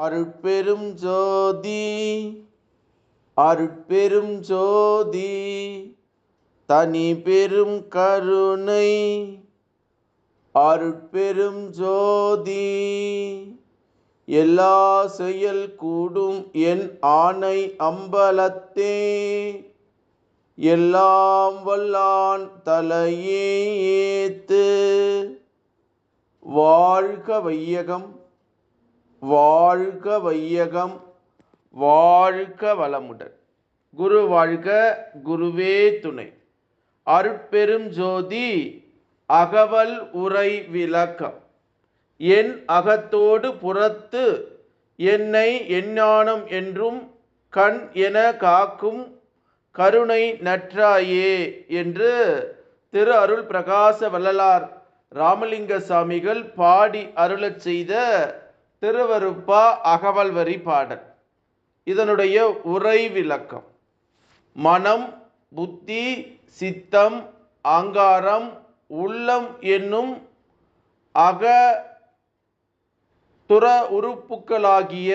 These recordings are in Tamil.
அருட்பெரும் ஜோதி அருட்பெரும் ஜோதி தனி பெரும் கருணை அருட்பெரும் ஜோதி. எல்லா செயல் கூடும் என் ஆணை அம்பலத்தே எல்லாம் வல்லான் தலையே ஏத்து. வாழ்க வையகம். வாழ்க வையகம் வாழ்க வளமுடன். குரு வாழ்க குருவே துணை. அருட்பெரும் ஜோதி அகவல் உரை விளக்கம். என் அகத்தோடு புறத்து என்னை எஞ்ஞானம் என்றும் கண் என காக்கும் கருணை நற்றாயே என்று திரு அருள் பிரகாச வள்ளலார் ராமலிங்க சாமிகள் பாடி அருளச் செய்த திருவருப்பா அகவல்வரி பாடல். இதனுடைய உரை விளக்கம் மனம் புத்தி சித்தம் அங்காரம் உள்ளம் என்னும் அக துற உறுப்புக்களாகிய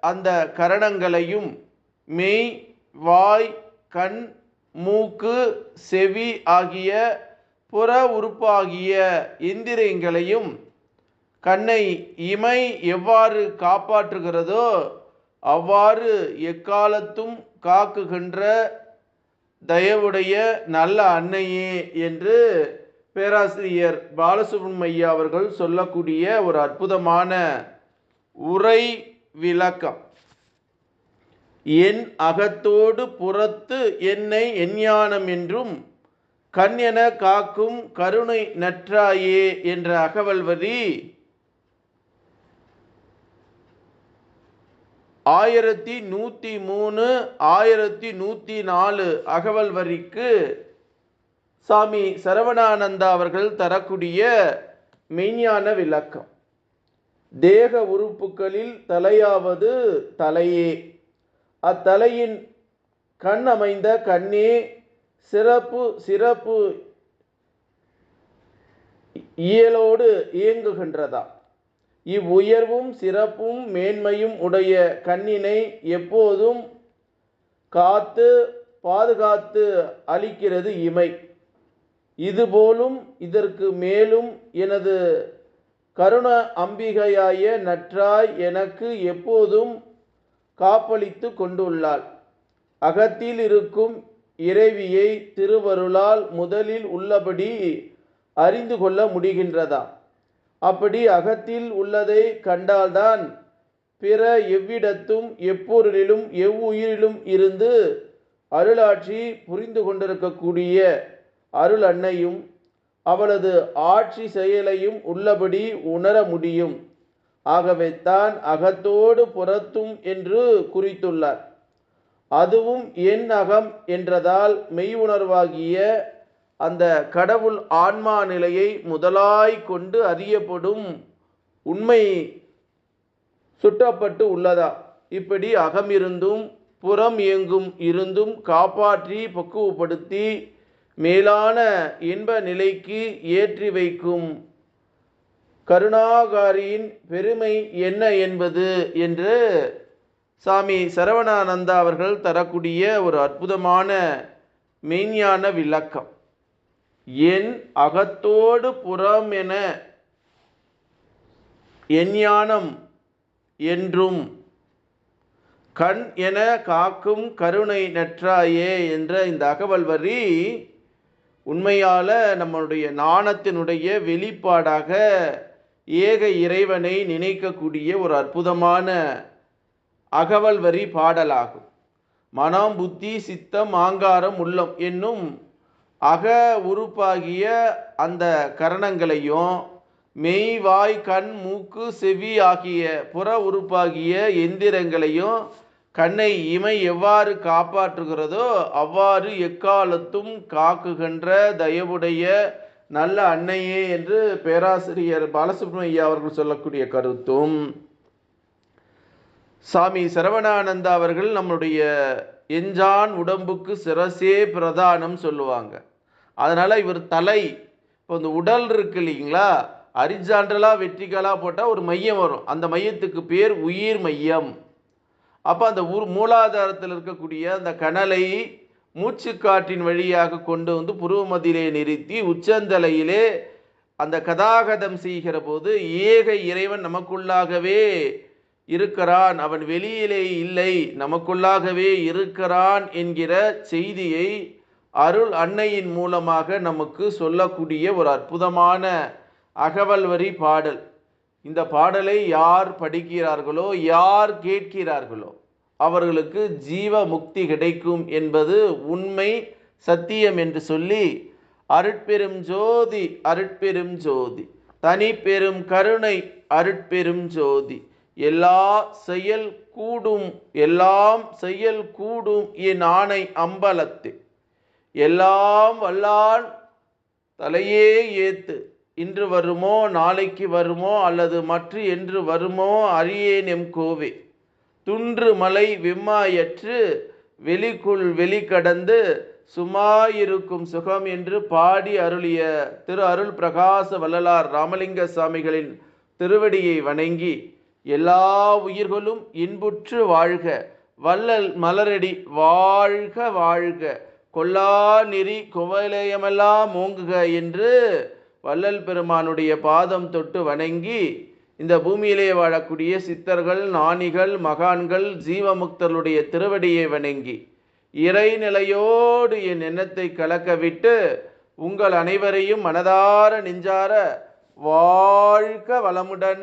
அந்த கரணங்களையும் மெய் வாய் கண் மூக்கு செவி ஆகிய புற உறுப்பாகிய இந்திரியங்களையும் கண்ணை இமை எவ்வாறு காப்பாற்றுகிறதோ அவ்வாறு எக்காலத்தும் காக்குகின்ற தயவுடைய நல்ல அன்னையே என்று பேராசிரியர் பாலசுப்ரமணியா அவர்கள் சொல்லக்கூடிய ஒரு அற்புதமான உரை விளக்கம். என் அகத்தோடு புறத்து என்னை எஞ்ஞானம் என்றும் கண் என காக்கும் கருணை நற்றாயே என்ற அகவல் ஆயிரத்தி நூற்றி மூணு ஆயிரத்தி நூற்றி நாலு அகவல் வரிக்கு சாமி சரவணானந்தா அவர்கள் தரக்கூடிய மெய்ஞான விளக்கம். தேக உறுப்புகளில் தலையாவது தலையே. அத்தலையின் கண் அமைந்த கண்ணே சிறப்பு சிறப்பு இயலோடு இயங்குகின்றதா இவ்வுயர்வும் சிறப்பும் மேன்மையும் உடைய கண்ணினை எப்போதும் காத்து பாதுகாத்து அளிக்கிறது இமை. இதுபோலும் இதற்கு மேலும் எனது கருண அம்பிகையாய நற்றாய் எனக்கு எப்போதும் காப்பளித்து கொண்டுள்ளாள். அகத்தில் இருக்கும் இறைவியை திருவருளால் முதலில் உள்ளபடி அறிந்து கொள்ள முடிகின்றதா? அப்படி அகத்தில் உள்ளதை கண்டால்தான் பிற எவ்விடத்தும் எப்பொருளிலும் எவ்வுயிரிலும் இருந்து அருளாட்சி புரிந்து கொண்டிருக்கக்கூடிய அருள் அன்னையும் அவளது ஆட்சி செயலையும் உள்ளபடி உணர முடியும். ஆகவே தான் அகத்தோடு புறத்தும் என்று குறித்துள்ளார். அதுவும் என் அகம் என்றதால் மெய் உணர்வாகிய அந்த கடவுள் ஆன்மா நிலையை முதலாய் கொண்டு அறியப்படும் உண்மை சுட்டப்பட்டு உள்ளதா? இப்படி அகமிருந்தும் புறம் இயங்கும் இருந்தும் காப்பாற்றி பக்குவப்படுத்தி மேலான இன்ப நிலைக்கு ஏற்றி வைக்கும் கருணாகாரியின் பெருமை என்ன என்பது என்று சாமி சரவணானந்தா அவர்கள் தரக்கூடிய ஒரு அற்புதமான மெய்ஞான விளக்கம். என் அகத்தோடு புறம் என எஞ்ஞானம் என்றும் கண் என காக்கும் கருணை நற்றாயே என்ற இந்த அகவல் வரி உண்மையால நம்மளுடைய நாணத்தினுடைய வெளிப்பாடாக ஏக இறைவனை நினைக்கக்கூடிய ஒரு அற்புதமான அகவல் வரி பாடலாகும். மனம் புத்தி சித்தம் ஆங்காரம் உள்ளம் என்னும் அக உறுப்பாகிய அந்த கரணங்களையும் மெய் வாய் கண் மூக்கு செவி ஆகிய புற உறுப்பாகிய எந்திரங்களையும் கண்ணை இமை எவ்வாறு காப்பாற்றுகிறதோ அவ்வாறு எக்காலத்தும் காக்குகின்ற தயவுடைய நல்ல அன்னையே என்று பேராசிரியர் பாலசுப்ரமணியா அவர்கள் சொல்லக்கூடிய கருத்தும். சாமி சரவணானந்தா அவர்கள் நம்முடைய எஞ்சான் உடம்புக்கு சிரசே பிரதானம் சொல்லுவாங்க. அதனால் இவர் தலை இப்போ இந்த உடல் இருக்கு இல்லைங்களா? அரிஜாண்டலாக வெற்றிகளாக போட்டால் ஒரு மையம் வரும். அந்த மையத்துக்கு பேர் உயிர் மையம். அப்போ அந்த ஊர் மூலாதாரத்தில் இருக்கக்கூடிய அந்த கனலை மூச்சுக்காற்றின் வழியாக கொண்டு வந்து புருவமதியிலே நிறுத்தி உச்சந்தலையிலே அந்த கதாகதம் செய்கிற போது ஏக இறைவன் நமக்குள்ளாகவே இருக்கிறான் அவன் வெளியிலே இல்லை நமக்குள்ளாகவே இருக்கிறான் என்கிற செய்தியை அருள் அன்னையின் மூலமாக நமக்கு சொல்லக்கூடிய ஒரு அற்புதமான அகவல் வரி பாடல். இந்த பாடலை யார் படிக்கிறார்களோ யார் கேட்கிறார்களோ அவர்களுக்கு ஜீவ முக்தி கிடைக்கும் என்பது உண்மை சத்தியம் என்று சொல்லி அருட்பெரும் ஜோதி அருட்பெரும் ஜோதி தனி பெரும் கருணை அருட்பெரும் ஜோதி எல்லா செயல் கூடும் எல்லாம் செயல் கூடும் என் ஆணை அம்பலத்து. எல்லாம் வல்லான் தலையே ஏத்து இன்று வருமோ நாளைக்கு வருமோ அல்லது மற்ற என்று வருமோ அறியேன் எம் கோவே. துன்று மலை விம்மாயற்று வெளிக்குள் வெளிக்கடந்து சுமாயிருக்கும் சுகம் என்று பாடி அருளிய திரு அருள் பிரகாச வள்ளலார் ராமலிங்க சாமிகளின் திருவடியை வணங்கி எல்லா உயிர்களும் இன்புற்று வாழ்க. வள்ளல் மலரடி வாழ்க வாழ்க. கொல்லா நெறி குவலயமெல்லாம் ஓங்குக என்று வள்ளல் பெருமானுடைய பாதம் தொட்டு வணங்கி இந்த பூமியிலே வாழக்கூடிய சித்தர்கள் நாணிகள் மகான்கள் ஜீவமுக்தர்களுடைய திருவடியை வணங்கி இறைநிலையோடு என் எண்ணத்தை கலக்கவிட்டு உங்கள் அனைவரையும் மனதார நெஞ்சார வாழ்க வளமுடன்